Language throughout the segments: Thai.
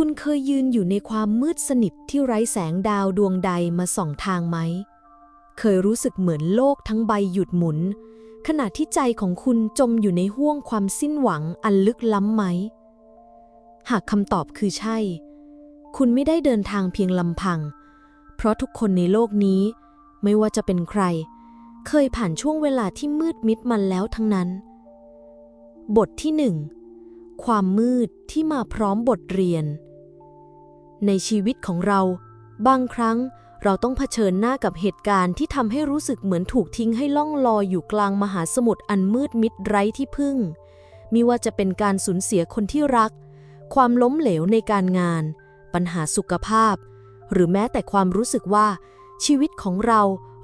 คุณเคยยืนอยู่ในความมืดสนิทที่ไร้แสงดาวดวงใดมาส่องทางไหม เคยรู้สึกเหมือนโลกทั้งใบหยุดหมุน ขณะที่ใจของคุณจมอยู่ในห้วงความสิ้นหวังอันลึกล้ำไหม หากคำตอบคือใช่ คุณไม่ได้เดินทางเพียงลำพัง เพราะทุกคนในโลกนี้ ไม่ว่าจะเป็นใคร เคยผ่านช่วงเวลาที่มืดมิดมันแล้วทั้งนั้น บทที่หนึ่งความมืดที่มาพร้อมบทเรียน ในชีวิตของเรา บางครั้งเราต้องเผชิญหน้ากับเหตุการณ์ที่ทำให้รู้สึกเหมือนถูกทิ้งให้ล่องลอยอยู่กลางมหาสมุทรอันมืดมิดไร้ที่พึ่งมิว่าจะเป็นการสูญเสียคนที่รัก ความล้มเหลวในการงาน ปัญหาสุขภาพ หรือแม้แต่ความรู้สึกว่า ชีวิตของเรา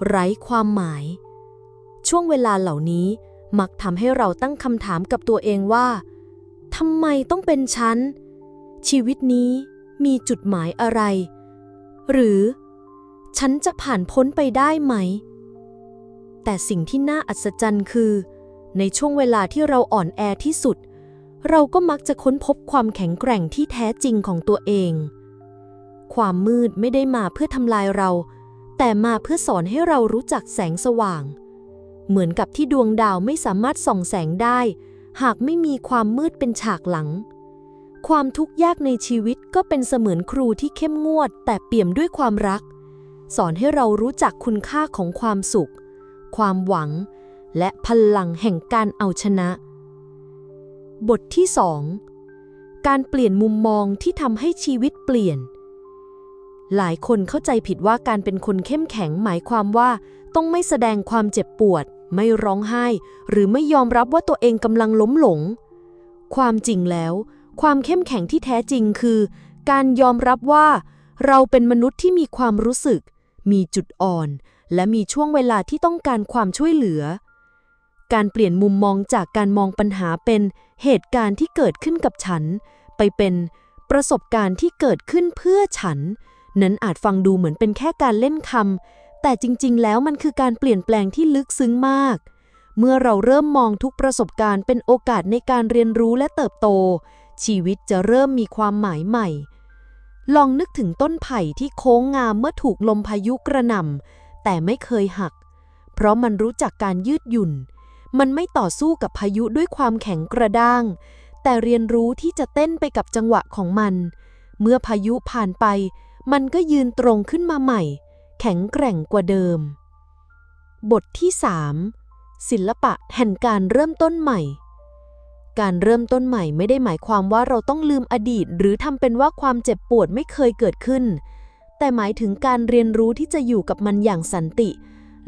ไร้ความหมาย ช่วงเวลาเหล่านี้มักทำให้เราตั้งคำถามกับตัวเองว่าทำไมต้องเป็นฉันชีวิตนี้ มีจุดหมายอะไร หรือ ฉันจะผ่านพ้นไปได้ไหม แต่สิ่งที่น่าอัศจรรย์คือ ในช่วงเวลาที่เราอ่อนแอที่สุด เราก็มักจะค้นพบความแข็งแกร่งที่แท้จริงของตัวเอง ความมืดไม่ได้มาเพื่อทำลายเรา แต่มาเพื่อสอนให้เรารู้จักแสงสว่าง เหมือนกับที่ดวงดาวไม่สามารถส่องแสงได้ หากไม่มีความมืดเป็นฉากหลัง ความทุกข์ยากในชีวิตก็เป็นเสมือนครูที่เข้มงวด แต่เปี่ยมด้วยความรัก สอนให้เรารู้จักคุณค่าของความสุข ความหวัง และพลังแห่งการเอาชนะ บทที่2การเปลี่ยนมุมมองที่ทำให้ชีวิตเปลี่ยน หลายคนเข้าใจผิดว่าการเป็นคนเข้มแข็งหมายความว่า ต้องไม่แสดงความเจ็บปวด ไม่ร้องไห้ หรือไม่ยอมรับว่าตัวเองกำลังล้มหลง ความจริงแล้ว ความเข้มแข็งที่แท้จริงคือ การยอมรับว่า เราเป็นมนุษย์ที่มีความรู้สึก มีจุดอ่อน และมีช่วงเวลาที่ต้องการความช่วยเหลือ การเปลี่ยนมุมมองจากการมองปัญหาเป็นเหตุการณ์ที่เกิดขึ้นกับฉัน ไปเป็นประสบการณ์ที่เกิดขึ้นเพื่อฉัน นั้นอาจฟังดูเหมือนเป็นแค่การเล่นคำแต่จริง ๆ แล้วมันคือการเปลี่ยนแปลงที่ลึกซึ้งมาก เมื่อเราเริ่มมองทุกประสบการณ์เป็นโอกาสในการเรียนรู้และเติบโต ชีวิตจะเริ่มมีความหมายใหม่ ลองนึกถึงต้นไผ่ที่โค้งงามเมื่อถูกลมพายุกระหน่ำแต่ไม่เคยหัก เพราะมันรู้จักการยืดหยุ่น มันไม่ต่อสู้กับพายุด้วยความแข็งกระด้าง แต่เรียนรู้ที่จะเต้นไปกับจังหวะของมัน เมื่อพายุผ่านไป มันก็ยืนตรงขึ้นมาใหม่ แข็งแกร่งกว่าเดิม บทที่ 3 ศิลปะแห่งการเริ่มต้นใหม่ การเริ่มต้นใหม่ไม่ได้หมายความว่าเราต้องลืมอดีต หรือทำเป็นว่าความเจ็บปวดไม่เคยเกิดขึ้น แต่หมายถึงการเรียนรู้ที่จะอยู่กับมันอย่างสันติ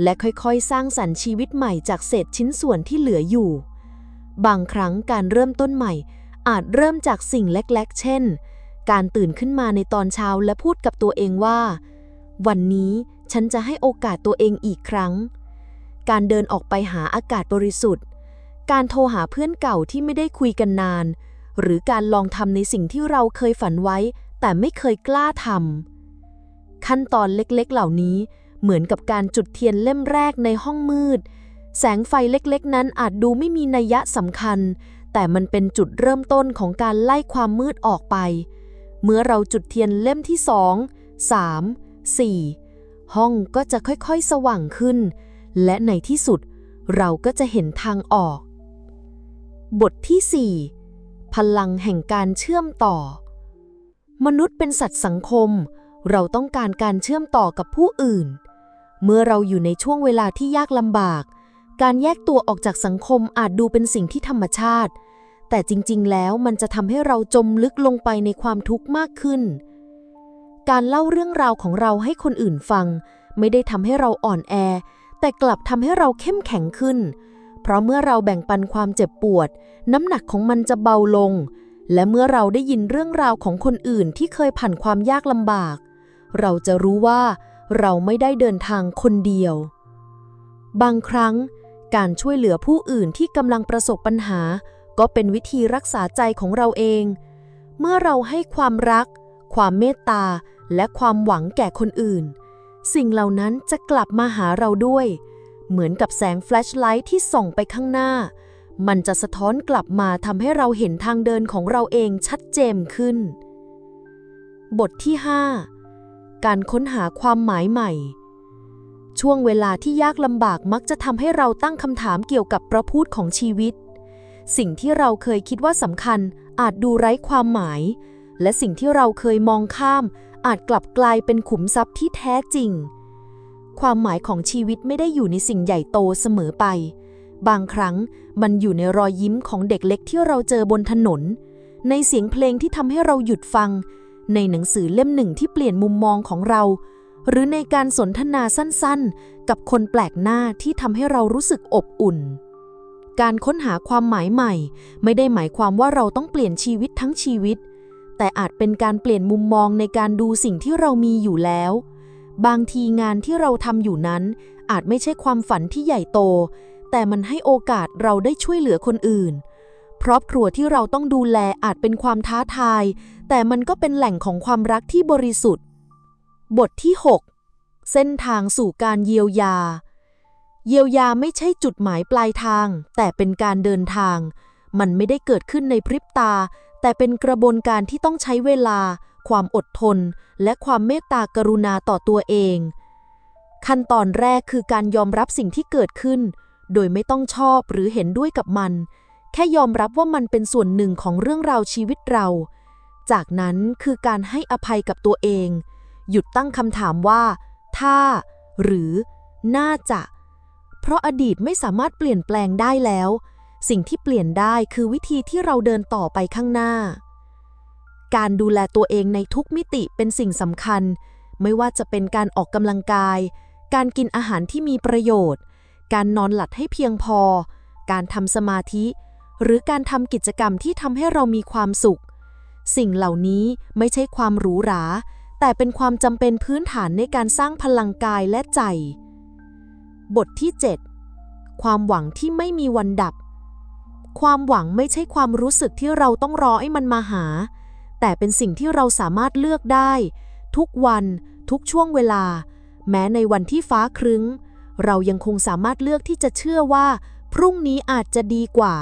และค่อยๆ สร้างสรรค์ชีวิตใหม่จากเศษชิ้นส่วนที่เหลืออยู่ บางครั้งการเริ่มต้นใหม่ อาจเริ่มจากสิ่งเล็กๆ เช่น การตื่นขึ้นมาในตอนเช้าและพูดกับตัวเองว่า วันนี้ฉันจะให้โอกาสตัวเองอีกครั้ง การเดินออกไปหาอากาศบริสุทธิ์ การโทรหาเพื่อนเก่าที่ไม่ได้คุยกันนาน หรือการลองทำในสิ่งที่เราเคยฝันไว้ แต่ไม่เคยกล้าทำขั้นตอนเล็กๆเหล่านี้เหมือนกับการจุดเทียนเล่มแรกในห้องมืด แสงไฟเล็กๆ นั้นอาจดูไม่มีนัยยะสำคัญ แต่มันเป็นจุดเริ่มต้นของการไล่ความมืดออกไป เมื่อเราจุดเทียนเล่มที่สองสามสี่ห้องก็จะค่อยๆ สว่างขึ้น และในที่สุดเราก็จะเห็นทางออก บทที่ 4 พลังแห่งการเชื่อมต่อ มนุษย์เป็นสัตว์สังคม เราต้องการการเชื่อมต่อกับผู้อื่น เมื่อเราอยู่ในช่วงเวลาที่ยากลำบาก การแยกตัวออกจากสังคมอาจดูเป็นสิ่งที่ธรรมชาติ แต่จริง ๆ แล้วมันจะทำให้เราจมลึกลงไปในความทุกข์มากขึ้น การเล่าเรื่องราวของเราให้คนอื่นฟัง ไม่ได้ทำให้เราอ่อนแอ แต่กลับทำให้เราเข้มแข็งขึ้น เพราะเมื่อเราแบ่งปันความเจ็บปวด น้ำหนักของมันจะเบาลง และเมื่อเราได้ยินเรื่องราวของคนอื่นที่เคยผ่านความยากลำบาก เราจะรู้ว่าเราไม่ได้เดินทางคนเดียว บางครั้ง การช่วยเหลือผู้อื่นที่กำลังประสบปัญหา ก็เป็นวิธีรักษาใจของเราเอง เมื่อเราให้ความรัก ความเมตตา และความหวังแก่คนอื่น สิ่งเหล่านั้นจะกลับมาหาเราด้วย เหมือนกับแสงแฟลชไลท์ที่ส่องไปข้างหน้า มันจะสะท้อนกลับมาทำให้เราเห็นทางเดินของเราเองชัดเจนขึ้น บทที่ 5 การค้นหาความหมายใหม่ ช่วงเวลาที่ยากลำบากมักจะทำให้เราตั้งคำถามเกี่ยวกับประพูดของชีวิต สิ่งที่เราเคยคิดว่าสำคัญอาจดูไร้ความหมาย และสิ่งที่เราเคยมองข้าม อาจกลับกลายเป็นขุมทรัพย์ที่แท้จริง ความหมายของชีวิตไม่ได้อยู่ในสิ่งใหญ่โตเสมอไป บางครั้งมันอยู่ในรอยยิ้มของเด็กเล็กที่เราเจอบนถนน ในเสียงเพลงที่ทำให้เราหยุดฟัง ในหนังสือเล่มหนึ่งที่เปลี่ยนมุมมองของเรา หรือในการสนทนาสั้นๆ กับคนแปลกหน้าที่ทำให้เรารู้สึกอบอุ่น การค้นหาความหมายใหม่ ไม่ได้หมายความว่าเราต้องเปลี่ยนชีวิตทั้งชีวิต แต่อาจเป็นการเปลี่ยนมุมมองในการดูสิ่งที่เรามีอยู่แล้ว บางทีงานที่เราทำอยู่นั้น อาจไม่ใช่ความฝันที่ใหญ่โต แต่มันให้โอกาสเราได้ช่วยเหลือคนอื่น ครอบครัวที่เราต้องดูแลอาจเป็นความท้าทาย แต่มันก็เป็นแหล่งของความรักที่บริสุทธิ์ บทที่ 6 เส้นทางสู่การเยียวยา เยียวยาไม่ใช่จุดหมายปลายทาง แต่เป็นการเดินทาง มันไม่ได้เกิดขึ้นในพริบตา แต่เป็นกระบวนการที่ต้องใช้เวลา ความอดทน และความเมตตากรุณาต่อตัวเอง ขั้นตอนแรกคือการยอมรับสิ่งที่เกิดขึ้น โดยไม่ต้องชอบหรือเห็นด้วยกับมัน แค่ยอมรับว่ามันเป็นส่วนหนึ่งของเรื่องราวชีวิตเรา จากนั้นคือการให้อภัยกับตัวเอง หยุดตั้งคำถามว่า ถ้า หรือ น่าจะ เพราะอดีตไม่สามารถเปลี่ยนแปลงได้แล้ว สิ่งที่เปลี่ยนได้คือวิธีที่เราเดินต่อไปข้างหน้า การดูแลตัวเองในทุกมิติเป็นสิ่งสำคัญ ไม่ว่าจะเป็นการออกกำลังกาย การกินอาหารที่มีประโยชน์ การนอนหลับให้เพียงพอ การทำสมาธิ หรือการทำกิจกรรมที่ทำให้เรามีความสุข สิ่งเหล่านี้ไม่ใช่ความหรูหรา แต่เป็นความจำเป็นพื้นฐานในการสร้างพลังกายและใจ บทที่ 7 ความหวังที่ไม่มีวันดับความหวังไม่ใช่ความรู้สึกที่เราต้องรอให้มันมาหา แต่เป็นสิ่งที่เราสามารถเลือกได้ ทุกวัน ทุกช่วงเวลา แม้ในวันที่ฟ้าครึ้ง เรายังคงสามารถเลือกที่จะเชื่อว่า พรุ่งนี้อาจจะดีกว่า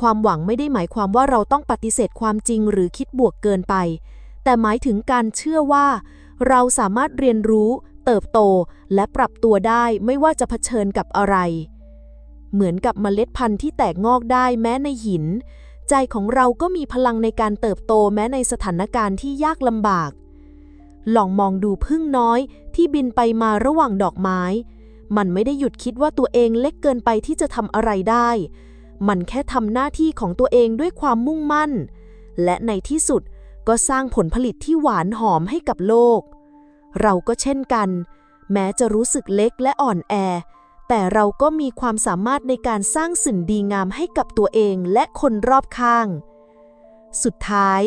ความหวังไม่ได้หมายความว่าเราต้องปฏิเสธความจริงหรือคิดบวกเกินไป แต่หมายถึงการเชื่อว่า เราสามารถเรียนรู้ เติบโต และปรับตัวได้ไม่ว่าจะเผชิญกับอะไร เหมือนกับเมล็ดพันธุ์ที่แตกงอกได้แม้ในหิน ใจของเราก็มีพลังในการเติบโตแม้ในสถานการณ์ที่ยากลำบาก ลองมองดูพึ่งน้อยที่บินไปมาระหว่างดอกไม้ มันไม่ได้หยุดคิดว่าตัวเองเล็กเกินไปที่จะทำอะไรได้ มันแค่ทำหน้าที่ของตัวเองด้วยความมุ่งมั่น และในที่สุดก็สร้างผลผลิตที่หวานหอมให้กับโลก เราก็เช่นกัน แม้จะรู้สึกเล็กและอ่อนแอ แต่เราก็มีความสามารถในการสร้างสิ่งดีงามให้กับตัวเองและคนรอบข้าง สุดท้าย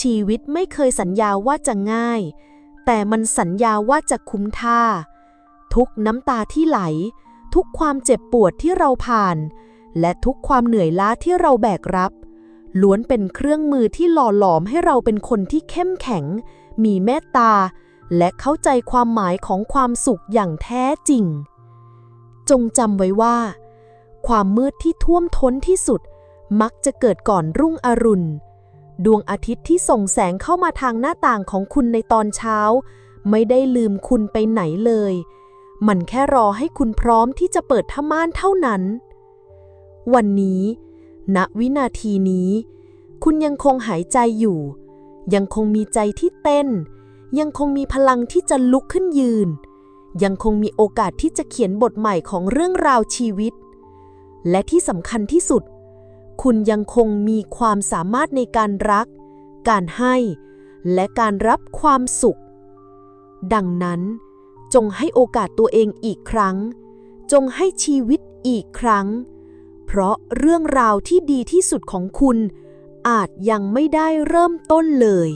ชีวิตไม่เคยสัญญาว่าจะง่าย แต่มันสัญญาว่าจะคุ้มท่า ทุกน้ำตาที่ไหล ทุกความเจ็บปวดที่เราผ่าน และทุกความเหนื่อยล้าที่เราแบกรับ ล้วนเป็นเครื่องมือที่หล่อหลอมให้เราเป็นคนที่เข้มแข็ง มีเมตตา และเข้าใจความหมายของความสุขอย่างแท้จริง จงจำไว้ว่า ความมืดที่ท่วมท้นที่สุด มักจะเกิดก่อนรุ่งอรุณ ดวงอาทิตย์ที่ส่งแสงเข้ามาทางหน้าต่างของคุณในตอนเช้า ไม่ได้ลืมคุณไปไหนเลย มันแค่รอให้คุณพร้อมที่จะเปิดผ้าม่านเท่านั้น วันนี้ ณวินาทีนี้ คุณยังคงหายใจอยู่ ยังคงมีใจที่เต้น ยังคงมีพลังที่จะลุกขึ้นยืน ยังคงมีโอกาสที่จะเขียนบทใหม่ของเรื่องราวชีวิต และที่สำคัญที่สุด คุณยังคงมีความสามารถในการรัก การให้ และการรับความสุข ดังนั้น จงให้โอกาสตัวเองอีกครั้ง จงให้ชีวิตอีกครั้ง เพราะเรื่องราวที่ดีที่สุดของคุณอาจยังไม่ได้เริ่มต้นเลย